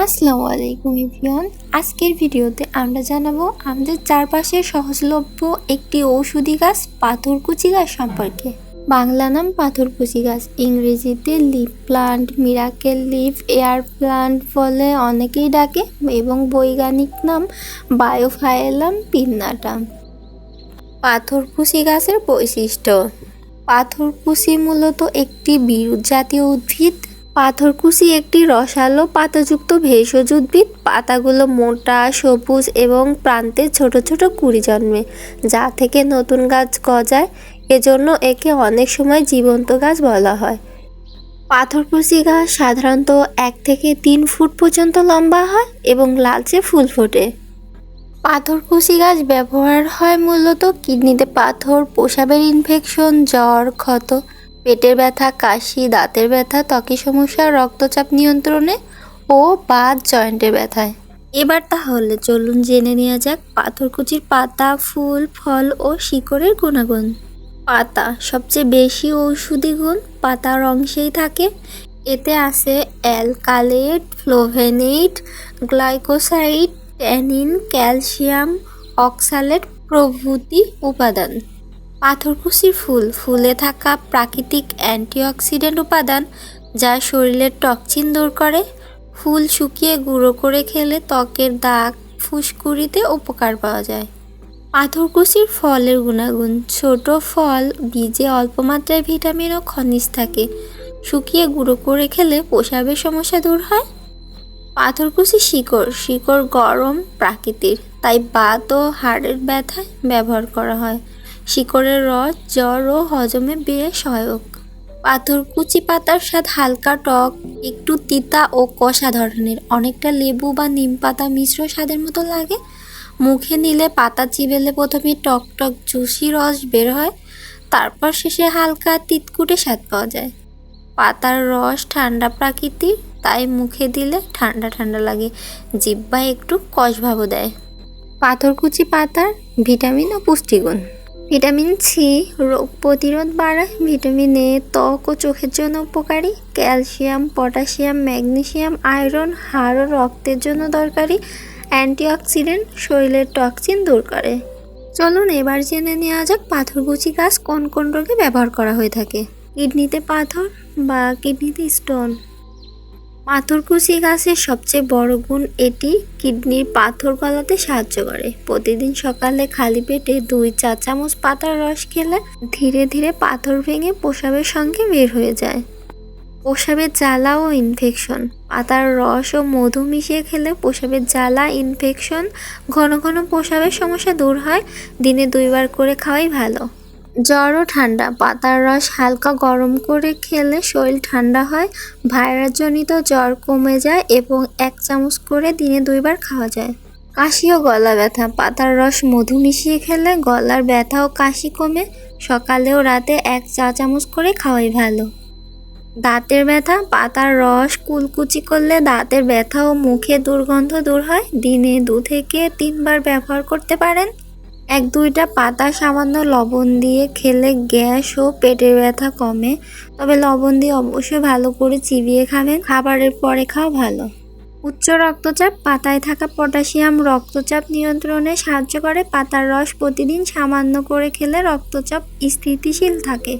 আসসালামু আলাইকুম ইভিয়ন। আজকের ভিডিওতে আমরা জানাব আমাদের চারপাশে সহজলভ্য একটি ঔষধি গাছ, পাথরকুচি গাছ সম্পর্কে। বাংলা নাম পাথরকুচি গাছ, ইংরেজিতে leaf plant, miracle leaf, air plant বলে অনেকেই ডাকে এবং বৈজ্ঞানিক নাম বায়োফায়েলাম পিন্নাটাম। পাথরকুচি গাছের বৈশিষ্ট্য। পাথরকুচি মূলত একটি বিরুৎ জাতীয় উদ্ভিদ পাথরকুচি একটি রসালো পাতাযুক্ত ভেষজ উদ্ভিদ পাতাগুলো মোটা, সবুজ এবং প্রান্তে ছোট ছোট কুড়ি জন্মে, যা থেকে নতুন গাছ গজায়। এজন্য একে অনেক সময় জীবন্ত গাছ বলা হয়। পাথরকুচি গাছ সাধারণত এক থেকে তিন ফুট পর্যন্ত লম্বা হয় এবং লালচে ফুল ফোটে। পাথরকুচি গাছ ব্যবহার হয় মূলত কিডনিতে পাথর প্রসাবের ইনফেকশন জ্বর, ক্ষত পেটের ব্যথা, কাশি, দাঁতের ব্যথা, ত্বকের সমস্যা, রক্তচাপ নিয়ন্ত্রণে ও বাত জয়েন্টের ব্যথায়। এবার তাহলে চলুন জেনে নেওয়া যাক পাথরকুচির পাতা, ফুল, ফল ও শিকড়ের গুণাগুণ। পাতা সবচেয়ে বেশি ঔষধি গুণ, পাতার অংশেই থাকে। এতে আছে alkaloid, flavonoid glycoside tannin, calcium, oxalate প্রভৃতি উপাদান। পাথরকুচির ফুল, ফুলে থাকা প্রাকৃতিক অ্যান্টিঅক্সিডেন্ট উপাদান যা শরীরের টক্সিন দূর করে। ফুল শুকিয়ে গুঁড়ো করে খেলে ত্বকের দাগ, ফুসকুড়িতে উপকার পাওয়া যায়। পাথরকুচির ফলের গুণাগুণ, ছোট ফল বীজে অল্প মাত্রায় ভিটামিন ও খনিজ থাকে। শুকিয়ে গুঁড়ো করে খেলে প্রসাবের সমস্যা দূর হয়। পাথরকুচি শিকড় শিকড় গরম প্রাকৃতিক তাই বাত ও হাড়ের ব্যথায় ব্যবহার করা হয়। শিকড়ের রস, জ্বর ও হজমে বেশ সহায়ক। পাথরকুচি পাতার স্বাদ হালকা টক, একটু তিতা ও কষা ধরনের। অনেকটা লেবু বা নিম পাতা মিশ্র স্বাদের মতো লাগে। মুখে নিলে পাতা চিবেলে প্রথমে টক টক জুসি রস বের হয়, তারপর শেষে হালকা তিতকুটে স্বাদ পাওয়া যায়। পাতার রস ঠান্ডা প্রাকৃতিক তাই মুখে দিলে ঠান্ডা ঠান্ডা লাগে জিব্বা একটু কষভাবও দেয়। পাথরকুচি পাতার ভিটামিন ও পুষ্টিগুণ। ভিটামিন সি রোগ প্রতিরোধ বাড়ায়, ভিটামিন এ ত্বক ও চোখের জন্য উপকারী, ক্যালসিয়াম, পটাশিয়াম, ম্যাগনেসিয়াম, আয়রন, হাড় ও রক্তের জন্য দরকারি, অ্যান্টিঅক্সিডেন্ট, শরীরের টক্সিন দূর করে। চলুন এবার জেনে নেওয়া যাক পাথরকুচি গাছ কোন কোন রোগে ব্যবহার করা হয়ে থাকে। কিডনিতে পাথর বা কিডনিতে স্টোন। পাথরকুচি গাছের সবচেয়ে বড় গুণ এটি, কিডনির পাথর গলাতে সাহায্য করে। প্রতিদিন সকালে খালি পেটে দুই চা চামচ পাতার রস খেলে ধীরে ধীরে পাথর ভেঙে প্রসাবের সঙ্গে বের হয়ে যায়। প্রসাবের জ্বালা ও ইনফেকশন পাতার রস ও মধু মিশিয়ে খেলে প্রসাবের জ্বালা ইনফেকশন ঘন ঘন প্রসাবের সমস্যা দূর হয়। দিনে দুইবার করে খাওয়াই ভালো। জ্বর ও ঠান্ডা, পাতার রস হালকা গরম করে খেলে শরীর ঠান্ডা হয়, ভাইরাসজনিত জ্বর কমে যায় এবং এক চামচ করে দিনে দুইবার খাওয়া যায়। কাশি ও গলা ব্যথা, পাতার রস মধু মিশিয়ে খেলে গলার ব্যথা ও কাশি কমে, সকালে ও রাতে এক চা চামচ করে খাওয়াই ভালো। দাঁতের ব্যথা, পাতার রস কুলকুচি করলে দাঁতের ব্যথা ও মুখে দুর্গন্ধ দূর হয়, দিনে দু থেকে তিনবার ব্যবহার করতে পারেন। এক দুইটা পাতা সামান্য লবণ দিয়ে খেলে গ্যাস ও পেটের ব্যথা কমে। তবে লবণ দিয়ে অবশ্যই ভালো করে চিবিয়ে খাবেন। খাবারের পরে খাওয়া ভালো। উচ্চ রক্তচাপ, পাতায় থাকা পটাশিয়াম রক্তচাপ নিয়ন্ত্রণে সাহায্য করে। পাতার রস প্রতিদিন সামান্য করে খেলে রক্তচাপ স্থিতিশীল থাকে।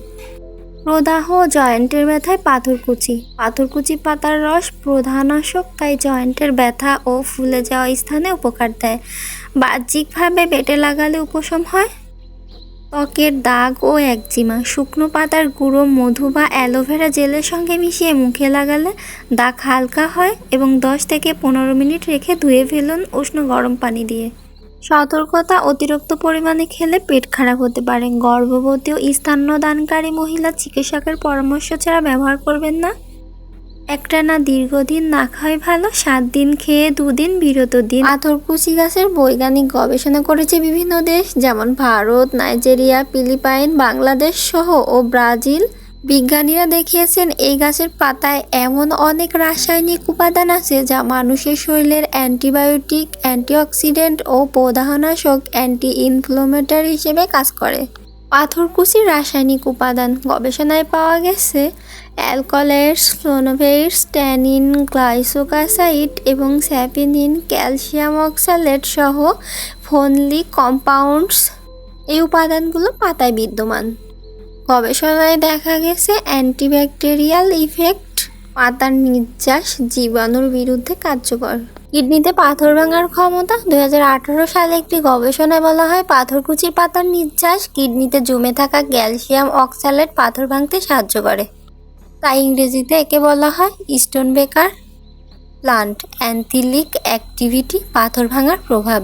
প্রদাহ জয়েন্টের ব্যথায় পাথরকুচি পাথরকুচি পাতার রস প্রধানাশক, তাই জয়েন্টের ব্যথা ও ফুলে যাওয়া স্থানে উপকার দেয়। বাহ্যিকভাবে বেটে লাগালে উপশম হয়? ত্বকের দাগ ও একজিমা, শুকনো পাতার গুঁড়ো, মধু বা অ্যালোভেরা জেলের সঙ্গে মিশিয়ে মুখে লাগালে দাগ হালকা হয় এবং দশ থেকে পনেরো মিনিট রেখে ধুয়ে ফেলুন উষ্ণ গরম পানি দিয়ে। সতর্কতা অতিরিক্ত পরিমাণে খেলে পেট খারাপ হতে পারে। গর্ভবতী ও স্তন্যদানকারী মহিলা চিকিৎসকের পরামর্শ ছাড়া ব্যবহার করবেন না। একটানা দীর্ঘদিন না খাওয়াই ভালো সাত দিন খেয়ে দুদিন বিরত দিন। আথরকুচি গাছের বৈজ্ঞানিক গবেষণা করেছে বিভিন্ন দেশ, যেমন ভারত, নাইজেরিয়া, ফিলিপাইন, বাংলাদেশ সহ ও ব্রাজিল। বিজ্ঞানীরা দেখিয়েছেন, এই গাছের পাতায় এমন অনেক রাসায়নিক উপাদান আছে যা মানুষের শরীরের অ্যান্টিবায়োটিক, অ্যান্টিঅক্সিডেন্ট ও প্রদাহনাশক অ্যান্টি ইনফ্লোমেটরি হিসেবে কাজ করে। পাথরকুচির রাসায়নিক উপাদান গবেষণায় পাওয়া গেছে অ্যালকোলেটস ফ্লোনোভেটস ট্যানিন গ্লাইসোকাসাইড এবং স্যাপিনিন, ক্যালসিয়াম অক্সালেট সহ ফোনলি কম্পাউন্ডস। এই উপাদানগুলো পাতায় বিদ্যমান। গবেষণায় দেখা গেছে অ্যান্টিব্যাকটেরিয়াল ইফেক্ট পাতার নির্যাস জীবাণুর বিরুদ্ধে কার্যকর। কিডনিতে পাথর ভাঙার ক্ষমতা দু হাজার আঠারো সালে একটি গবেষণায় বলা হয় পাথরকুচির পাতার নির্যাস কিডনিতে জমে থাকা ক্যালসিয়াম অক্সালেট পাথর ভাঙতে সাহায্য করে। তাই ইংরেজিতে একে বলা হয় স্টোন বেকার প্লান্ট অ্যান্থিলিক অ্যাক্টিভিটি, পাথর ভাঙার প্রভাব।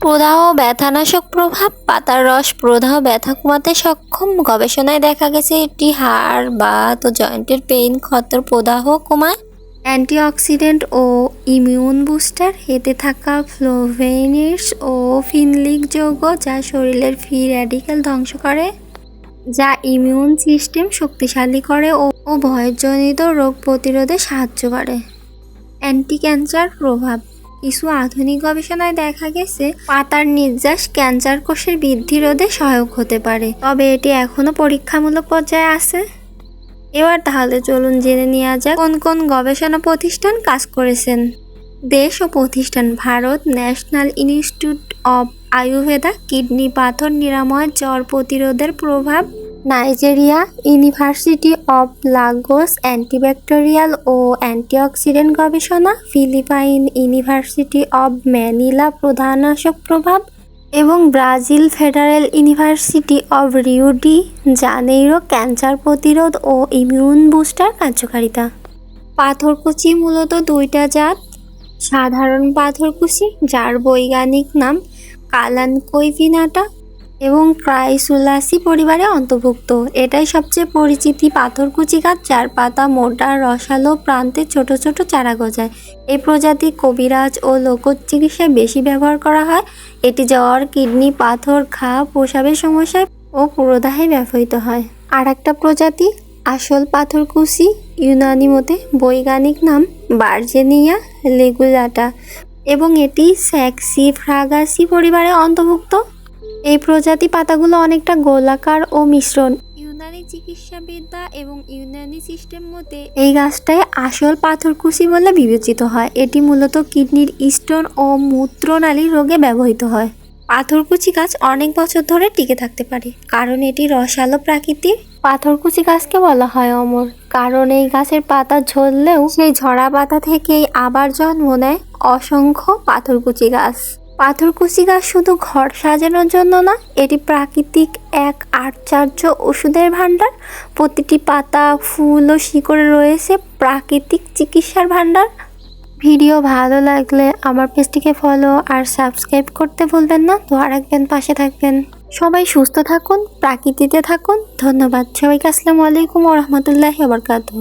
প্রদাহ ব্যথানাশক প্রভাব, পাতার রস প্রদাহ ব্যথা কমাতে সক্ষম। গবেষণায় দেখা গেছে এটি হাড় বাত ও জয়েন্টের পেইন ক্ষতর প্রদাহ কমায়। অ্যান্টিঅক্সিডেন্ট ও ইমিউন বুস্টার। এতে থাকা ফ্লোভেনিস ও ফিনলিক যৌগ যা শরীরের ফ্রি র্যাডিক্যাল ধ্বংস করে, যা ইমিউন সিস্টেম শক্তিশালী করে ও ভয়জনিত রোগ প্রতিরোধে সাহায্য করে। অ্যান্টি ক্যান্সার প্রভাব। কিছু আধুনিক গবেষণায় দেখা গেছে, পাতার নির্যাস ক্যান্সার কোষের বৃদ্ধি রোধে সহায়ক হতে পারে। তবে এটি এখনও পরীক্ষামূলক পর্যায়ে আছে। এবার তাহলে চলুন জেনে নেওয়া যাক কোন কোন গবেষণা প্রতিষ্ঠান কাজ করেছেন। দেশ ও প্রতিষ্ঠান Bharat National Institute of Ayurveda, kidney পাথর নিরাময়, জ্বর প্রতিরোধের প্রভাব, Nigeria University of Lagos antibacterial O antioxidant গবেষণা, ফিলিপাইন ইউনিভার্সিটি অব ম্যানিলা প্রধানাশক প্রভাব এবং Brazil Federal University of Rio de Janeiro cancer প্রতিরোধ ও ইমিউন বুস্টার কার্যকারিতা। পাথরকুচি মূলত দুইটা জাত। সাধারণ পাথরকুচি, যার বৈজ্ঞানিক নাম কালানকৈভিনাটা এবং ক্রাইসুলাসি পরিবারে অন্তর্ভুক্ত। এটাই সবচেয়ে পরিচিতি। পাথরকুচি গাছ যার পাতা মোটা, রসালো প্রান্তে ছোট ছোট চারা গজায়। এই প্রজাতি কবিরাজ ও লোকজ চিকিৎসায় বেশি ব্যবহার করা হয়। এটি জ্বর, কিডনি, পাথর, ঘা, প্রসাবের সমস্যায় ও পুরোদাহে ব্যবহৃত হয়। আর একটা প্রজাতি, আসল পাথরকুচি ইউনানি মতে বৈজ্ঞানিক নাম বার্জেনিয়া লেগুলাটা। এবং এটি স্যাক্সি ফ্রাগাসি পরিবারে অন্তর্ভুক্ত। এই প্রজাতি পাতাগুলো অনেকটা গোলাকার ও মিশ্রণ। ইউনানি চিকিৎসাবিদ্যা এবং ইউনানি সিস্টেম মতে এই গাছটাই আসল পাথরকুচি বলে বিবেচিত হয়। এটি মূলত কিডনির স্টোন ও মূত্রনালী রোগে ব্যবহৃত হয়। পাথরকুচি গাছ অনেক বছর ধরে টিকে থাকতে পারে কারণ এটি রসালো প্রাকৃতিক। পাথরকুচি গাছকে বলা হয় অমর কারণ এই গাছের পাতা ঝরলেও সেই ঝরা পাতা থেকেই আবার জন্ম নেয় অসংখ্য পাথরকুচি গাছ। পাথরকুচি গাছ শুধু ঘর সাজানোর জন্য না, এটি প্রাকৃতিক এক আশ্চর্য ওষুধের ভাণ্ডার। প্রতিটি পাতা, ফুল ও শিকড়ে রয়েছে প্রাকৃতিক চিকিৎসার ভাণ্ডার। ভিডিও ভালো লাগলে আমার পেজটিকে ফলো আর সাবস্ক্রাইব করতে ভুলবেন না। আর একদিন পাশে থাকবেন। সবাই সুস্থ থাকুন, প্রাকৃতিতে থাকুন। ধন্যবাদ সবাইকে। আসসালামু আলাইকুম ও রহমতুল্লাহি বরকাতুহ।